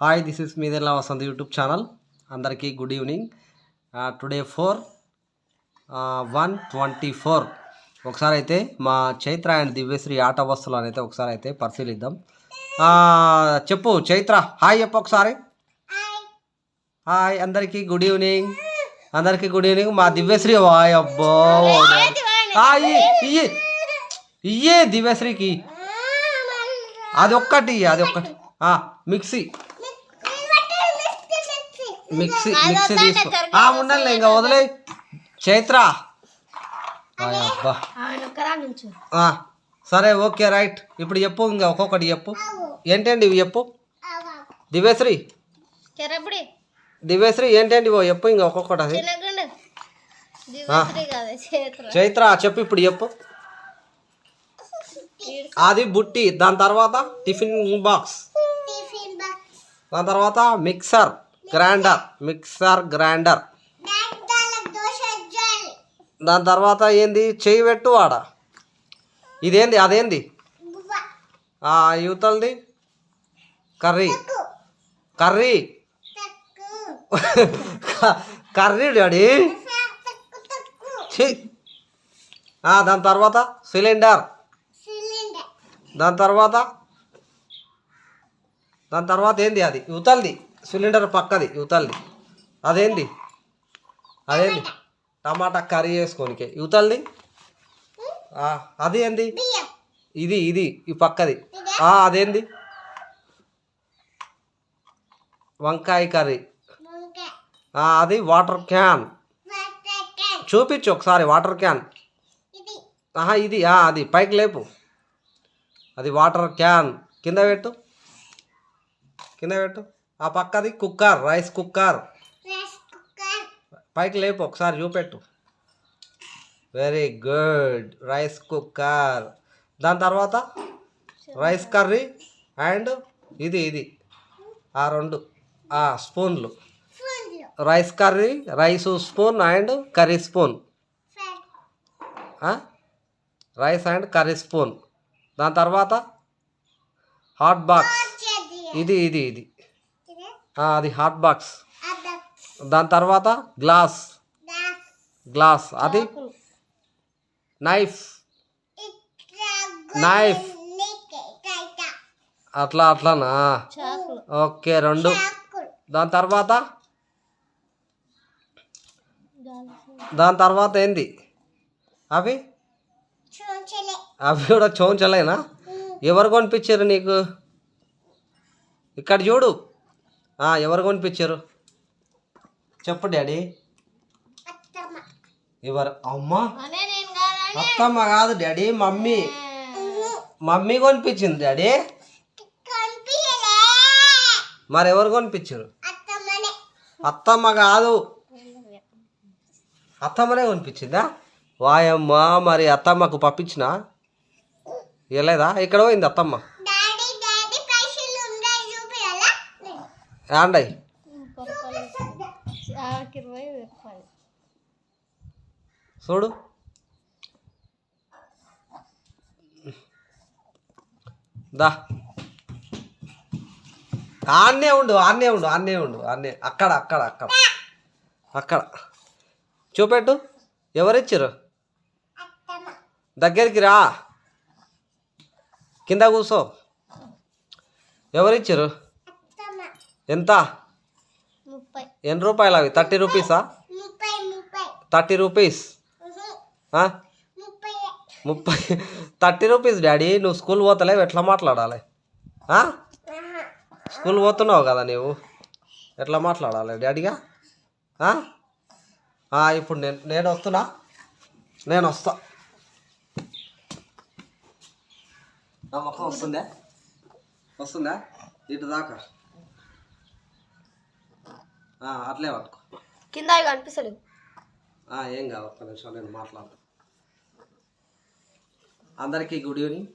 Hi this is మీదెల్లా Vasanth YouTube channel అందరికీ good evening today four one twenty four ఒకసారి అయితే మా చైత్ర అండ్ దివ్యశ్రీ ఆట వస్తువులను అయితే ఒకసారి అయితే పరిశీలిద్దాం. ఆ, చెప్పు చైత్ర హాయ్ చెప్పు ఒకసారి. హాయ్ అందరికీ గుడ్ ఈవినింగ్ అందరికీ గుడ్ ఈవినింగ్ మా దివ్యశ్రీ హాయ్ అబ్బో ఆ, ఇయ్యి ఇయ్యి. దివ్యశ్రీకి. అది ఒక్కటి అది ఒక్కటి. మిక్సీ మిక్సీ మిక్సీ తీసుకో. ఆ, ఉండండి ఇంకా వదిలే చైత్ర. అబ్బా. సరే ఓకే రైట్. ఇప్పుడు చెప్పు ఇంకా ఒక్కొక్కటి చెప్పు. ఏంటండి ఇవి చెప్పు? దివ్యశ్రీ. దివ్యశ్రీ ఏంటండి ఇవో? చెప్పు ఇంకా ఒక్కొక్కటి అది. చైత్ర. చెప్పు ఇప్పుడు చెప్పు. అది బుట్టి. దాని తర్వాత టిఫిన్ బాక్స్. దాని తర్వాత మిక్సర్. Grinder mixer grinder. దాని తర్వాత ఏంది? చెయ్యి పెట్టు వాడ ఇదేంది? అదేంది? యువతలది? కర్రీ. కర్రీ. Curry daddy. దాని తర్వాత సిలిండర్. సిలిండర్. దాని తర్వాత దాని తర్వాత ఏంది అది? యువతలది. సిలిండర్ పక్కది యువతలది. అదేంది? అదేంది? టమాటా కర్రీ చేసుకోనికి. యువతలది? అది ఏంది? ఇది ఇది ఈ పక్కది. అదేంది? వంకాయ కర్రీ. అది వాటర్ క్యాన్. చూపించు ఒకసారి వాటర్ క్యాన్. ఇది. ఆహా ఇది అది. పైకి లేపు. అది వాటర్ క్యాన్. కింద పెట్టు. కింద పెట్టు. ఆ పక్కది కుక్కర్ రైస్ కుక్కర్. పైకి లేపు ఒకసారి చూపెట్టు. వెరీ గుడ్ రైస్ కుక్కర్ దాని తర్వాత రైస్ కర్రీ అండ్ ఇది ఇది. ఆ రెండు ఆ స్పూన్లు. Rice curry rice spoon and curry spoon rice and curry spoon దాని తర్వాత హాట్ బాక్స్ ఇది ఇది ఇది. అది హాట్ బాక్స్ దాని తర్వాత గ్లాస్ గ్లాస్ అది నైఫ్ నైఫ్ అట్లా అట్లానా? ఓకే రెండు. దాని తర్వాత? దాని తర్వాత ఏంది? అవి? అవి కూడా చోంచలేనా ఎవరు కొనిపించారు నీకు? ఇక్కడ చూడు. ఎవరు కొనిపించారు? చెప్పు డాడీ. ఎవరు? అమ్మా? అత్తమ్మ కాదు డాడీ మమ్మీ. మమ్మీ కొనిపించింది డాడీ. మరి ఎవరు కొనిపించారు? అత్తమ్మ కాదు. అత్తమ్మనే కొనిపించిందా? వాయమ్మ మరి అత్తమ్మకు పంపించిన? ఇవ్వలేదా? ఇక్కడ పోయింది అత్తమ్మ డాడీ డాడీ పైసలు ఉన్నాయి చూపియాలా యాండై చూడు. దా. ఆన్నే ఉండు ఆన్నే ఉండు ఆన్నే ఉండు ఆన్నే. అక్కడ అక్కడ అక్కడ. అక్కడ. చూపెట్టు. ఎవరిచ్చారు దగ్గరికి రా. కింద కూర్చో ఎవరిచ్చారు ఎంత? ఎన్ని రూపాయలు అవి థర్టీ రూపీసా? Thirty rupees? ముప్పై. Thirty rupees daddy. నువ్వు స్కూల్ పోతలేవు ఎట్లా మాట్లాడాలి. స్కూల్ పోతున్నావు కదా నీవు? ఎట్లా మాట్లాడాలి డాడీగా? ఇప్పుడు నేను నేను వస్తున్నా. నేను వస్తా. నా ముఖం వస్తుందా? వస్తుందా? ఇటు దాకా. అట్లే పట్టుకో. కింద అవి కనిపిస్తలేవు ఏం కాదు ఒక్క నిమిషం నేను మాట్లాడతాను అందరికీ గుడ్ ఈవినింగ్.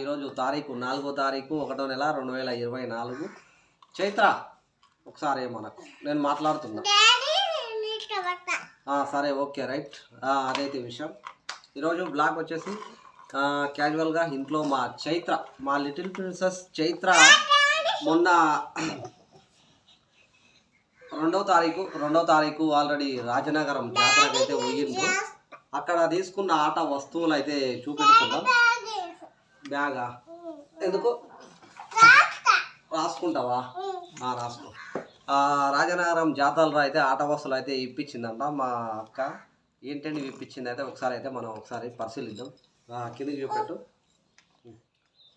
ఈరోజు తారీఖు నాలుగో తారీఖు ఒకటో నెల రెండు వేల ఇరవై నాలుగు. చైత్ర ఒకసారి మనకు నేను మాట్లాడుతున్నా. సరే ఓకే రైట్. అదైతే విషయం. ఈరోజు బ్లాగ్ వచ్చేసి క్యాజువల్గా ఇంట్లో మా చైత్ర మా లిటిల్ ప్రిన్సెస్ చైత్ర మొన్న రెండవ తారీఖు రెండవ తారీఖు ఆల్రెడీ రాజనగరం జాతరకు అయితే పోయిండ్రు అక్కడ తీసుకున్న ఆట వస్తువులు అయితే చూపెడుతున్నాం బ్యాగా. ఎందుకు? రాసుకుంటావా? రాసుకో. రాజనగరం జాతరలో అయితే ఆట వస్తువులు అయితే ఇప్పించిందంట మా అక్క. ఏంటండి ఇప్పించింది అయితే? ఒకసారి అయితే మనం ఒకసారి పరిశీలిద్దాం. కిందకి చూపెట్టు.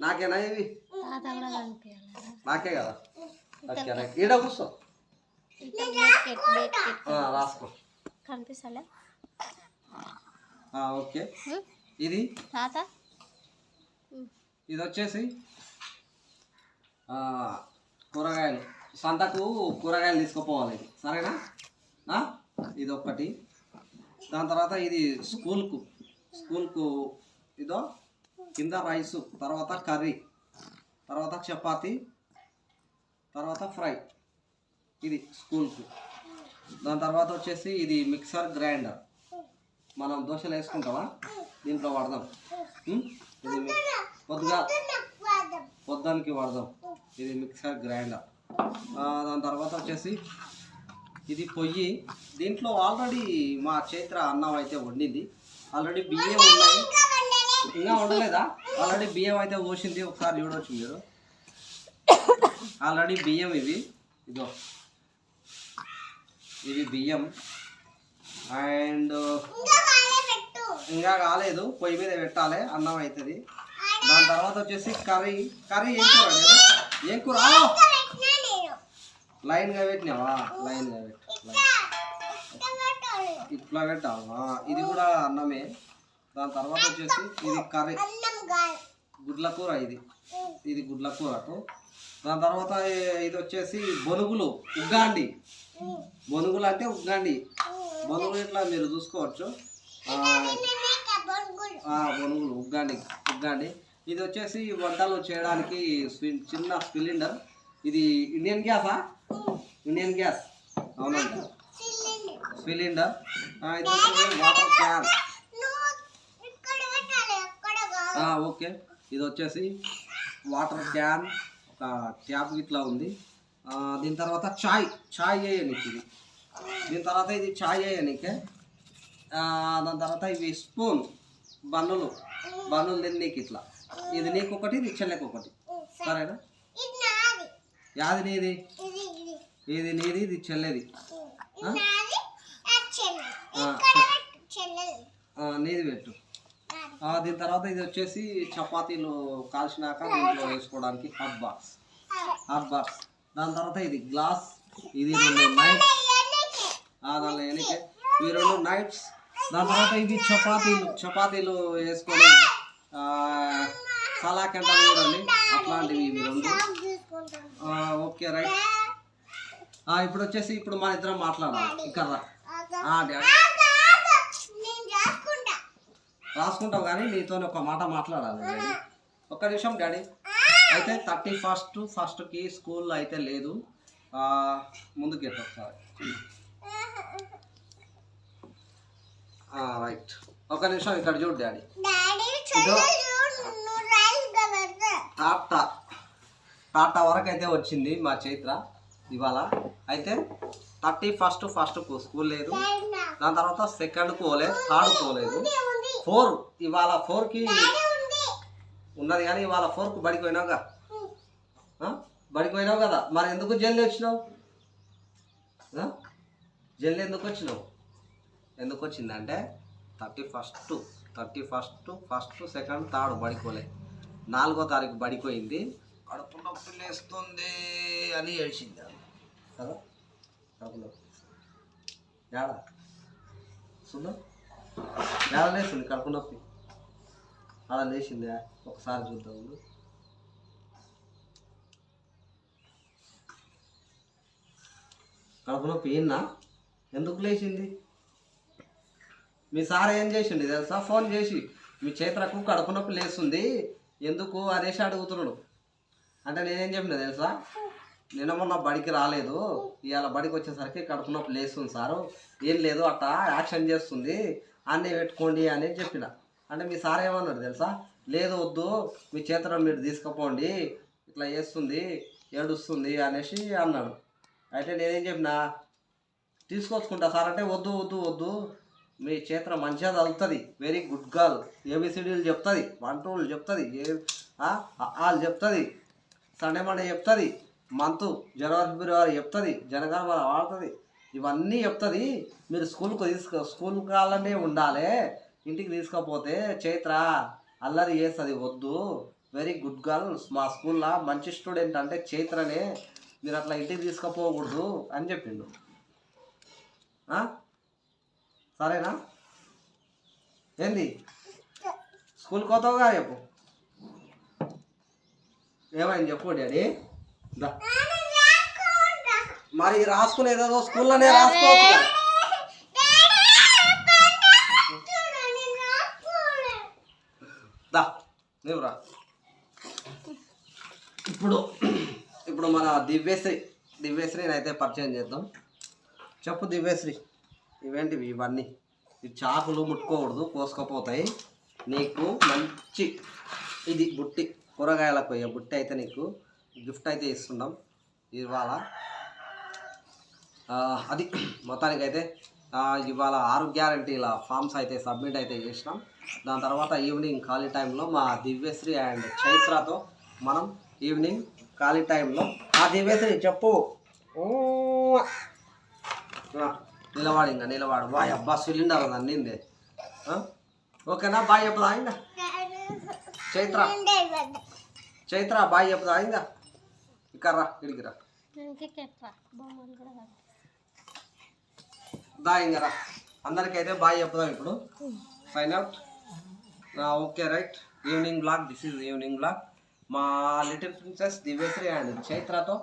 నాకేనా ఇవి? నాకే కదా? ఓకే. ఈడ కూర్చో. రాసుకో. కనిపిస్తలే? ఓకే. ఇది? తాత? ఇది వచ్చేసి ఆ, కూరగాయలు. సంతకు కూరగాయలు తీసుకుపోవాలి ఇది. సరేనా? ఆ? ఇది ఒక్కటి. దాని తర్వాత ఇది స్కూల్కు. స్కూల్కు ఇదో కింద రైసు తర్వాత కర్రీ తర్వాత చపాతి తర్వాత ఫ్రై. ఇది స్కూల్కు దాని తర్వాత వచ్చేసి ఇది మిక్సర్ గ్రైండర్. మనం దోశలు వేసుకుంటామా? దీంట్లో వాడదాం. ఇది మీ- పొద్దుగా పొద్దానికి వాడదాం. ఇది మిక్సర్ గ్రైండర్. దాని తర్వాత వచ్చేసి ఇది పొయ్యి. దీంట్లో ఆల్రెడీ మా చైత్ర అన్నం అయితే వండింది. ఆల్రెడీ బియ్యం ఉన్నాయి. ఇంకా వండలేదా? ఆల్రెడీ బియ్యం అయితే పోసింది. ఒకసారి చూడవచ్చు మీరు. ఆల్రెడీ బియ్యం ఇవి. ఇదో ఇవి బియ్యం. అండ్ ఇంకా కాలేదు పొయ్యి మీద పెట్టాలి అన్నం అవుతుంది దాని తర్వాత వచ్చేసి కర్రీ. కర్రీ ఏం కూర? ఏం కూర! లైన్గా పెట్టినావా? లైన్గా పెట్టు. ఇట్లా పెట్టావా? ఇది కూడా అన్నమే. దాని తర్వాత వచ్చేసి ఇది కర్రీ. గుడ్ల కూర ఇది. ఇది గుడ్ల కూరకు దాని తర్వాత ఇది వచ్చేసి బొనుగులు ఉగ్గాండి. బొనుగులు అంటే ఉగ్గాండి. బొనుగులు ఇట్లా మీరు చూసుకోవచ్చు? బొనుగులు ఉగ్గాండి ఉగ్గాండి. ఇది వచ్చేసి వంటలు చేయడానికి చిన్న సిలిండర్. ఇది ఇండియన్ గ్యాసా? Indian gas. అవునండి సిలిండర్. ఇది వచ్చేసి వాటర్ క్యాన్. ఓకే. ఇది వచ్చేసి వాటర్ క్యాన్. ఒక ట్యాప్ ఇట్లా ఉంది. దీని తర్వాత చాయ్ చాయ్ చేయనీకి ఇది. దీని తర్వాత ఇది చాయ్ ఆ, దాని తర్వాత ఇవి స్పూన్ బన్నులు బన్నులు తిన్నీకి ఇట్లా. ఇది నీకు ఒకటి ఇది చెల్లెకి ఒకటి సరేనా? యాది నీది? ఇది నీది ఇది చెల్లెది. నీది పెట్టు. దీని తర్వాత ఇది వచ్చేసి చపాతీలు కాల్చినాక దీంట్లో వేసుకోవడానికి హాట్ బాక్స్ హాట్ బాక్స్ దాని తర్వాత ఇది గ్లాస్ ఇది రెండు నైట్స్ దానిలో ఎనికే. ఇవి రెండు నైట్స్ దాని తర్వాత ఇది చపాతీలు చపాతీలు వేసుకొని సలాకెంట సలాక్ అంటారు చూడండి. అట్లాంటివి ఇవి రెండు. Okay right. ఇప్పుడు వచ్చేసి ఇప్పుడు మన ఇద్దరం మాట్లాడాలి. ఇక్కడ రా. డాడీ. రాసుకుంటావు కానీ నీతో ఒక మాట మాట్లాడాలి ఒక్క నిమిషం డాడీ. అయితే థర్టీ ఫస్ట్ ఫస్ట్కి స్కూల్ అయితే లేదు. ముందుకు ఎట్టు ఒకసారి. రైట్. ఒక నిమిషం ఇక్కడ చూడు డాడీ. టాటా. టాటా వరకు అయితే వచ్చింది మా చైత్ర ఇవాళ. అయితే థర్టీ ఫస్ట్ ఫస్ట్కు స్కూల్ లేదు. దాని తర్వాత సెకండ్ పోలేదు థర్డ్ పోలేదు. ఫోర్ ఇవాళ ఫోర్కి ఉన్నది కానీ ఇవాళ ఫోర్కు బడికి పోయినావుగా ఆ? బడికి పోయినావు కదా. మరి ఎందుకు జల్లి వచ్చినావు? జల్లి ఎందుకు వచ్చినావు? ఎందుకు వచ్చిందంటే thirty first thirty first first second third బడికోలే. నాలుగో తారీఖు బడిపోయింది. కడుపు నొప్పి లేస్తుంది అని ఏడ్చింది. కదా? కడుపు నొప్పి ఏడా? సున్నా? ఎలా లేచింది కడుపు నొప్పి. అలా లేచిందా ఒకసారి చూద్దాం కడుపు నొప్పి ఏనా ఎందుకు లేచింది? మీ సార్ ఏం చేసిండు తెలుసా? ఫోన్ చేసి మీ చేతులకు కడుపు నొప్పి లేస్తుంది ఎందుకు అనేసి అడుగుతున్నాడు. అంటే నేనేం చెప్పిన తెలుసా? నిన్న మొన్న బడికి రాలేదు ఇవాళ బడికి వచ్చేసరికి కడుపు నొప్పి లేస్తుంది సారు. ఏం లేదు అట్ట యాక్షన్ చేస్తుంది. అన్నీ పెట్టుకోండి అని చెప్పిన. అంటే మీ సార్ ఏమన్నారు తెలుసా? లేదు వద్దు మీ చేతిలో మీరు తీసుకుపోండి ఇట్లా చేస్తుంది ఏడుస్తుంది అనేసి అన్నాడు. అయితే నేనేం చెప్పిన తీసుకొచ్చుకుంటా సార్ అంటే వద్దు వద్దు వద్దు. మీ చేత మంచిగా చదువుతుంది వెరీ గుడ్ గర్ల్ ఏబిసిడీలు చెప్తుంది. వన్ టూలు చెప్తుంది. ఏ వాళ్ళు చెప్తుంది. సండే మండే చెప్తుంది. మంత్ జనవరి ఫిబ్రవరి చెప్తుంది. జనగణమన వాడుతుంది. ఇవన్నీ చెప్తుంది. మీరు స్కూల్కి తీసుకో స్కూల్ కాలనే ఉండాలి. ఇంటికి తీసుకపోతే చైత్ర అల్లరి చేస్తుంది వద్దు. వెరీ గుడ్ గర్ల్ మా స్కూల్లో మంచి స్టూడెంట్ అంటే చైత్రనే. మీరు అట్లా ఇంటికి తీసుకుపోకూడదు అని చెప్పిండు. సరేనా? ఏంది? స్కూల్ కోతావుగా చెప్పు. ఏమైంది చెప్పు డాడీ. దా. మరి రాసుకునేదో స్కూల్లోనే రాసుకోవచ్చు కదా. దా నువ్వు రా. ఇప్పుడు ఇప్పుడు మన దివ్యశ్రీ దివ్యశ్రీని అయితే పరిచయం చేద్దాం. చెప్పు దివ్యశ్రీ ఇవేంటివి ఇవన్నీ? ఈ చాకులు ముట్టుకోకూడదు కోసుకపోతాయి. నీకు మంచి ఇది బుట్టి కూరగాయలకు పోయే బుట్టి అయితే నీకు గిఫ్ట్ అయితే ఇస్తున్నాం. ఇవాళ అది మొత్తానికైతే ఇవాళ ఆరు గ్యారంటీల ఫామ్స్ అయితే సబ్మిట్ అయితే చేసినాం. దాని తర్వాత ఈవినింగ్ ఖాళీ టైంలో మా దివ్యశ్రీ అండ్ చైత్రతో మనం ఈవినింగ్ ఖాళీ టైంలో ఆ దివ్యశ్రీ చెప్పు. ఊ. నిలవాడు ఇంకా నిలవాడు బాయ్ అబ్బా సిలిండర్ అన్నింది. ఓకేనా? బాయ్ చెప్పుదా ఇంకా చైత్ర. చైత్ర బాయ్ చెప్పుదా ఇంకా ఇక్కడ రా ఇడికి రా. దా ఇంకా అందరికైతే బాయ్ చెప్దాం ఇప్పుడు. Sign out okay right evening blog this is evening blog మా లిటిల్ ప్రిన్సెస్ దివ్యశ్రీ అండ్ చైత్రతో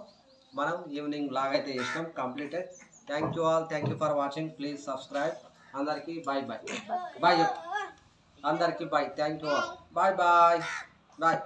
మనం ఈవినింగ్ బ్లాగ్ అయితే చేసినాం completed thank you all thank you for watching please subscribe అందరికీ బాయ్ బాయ్ బాయ్ చెప్పు. అందరికీ bye thank you all bye bye bye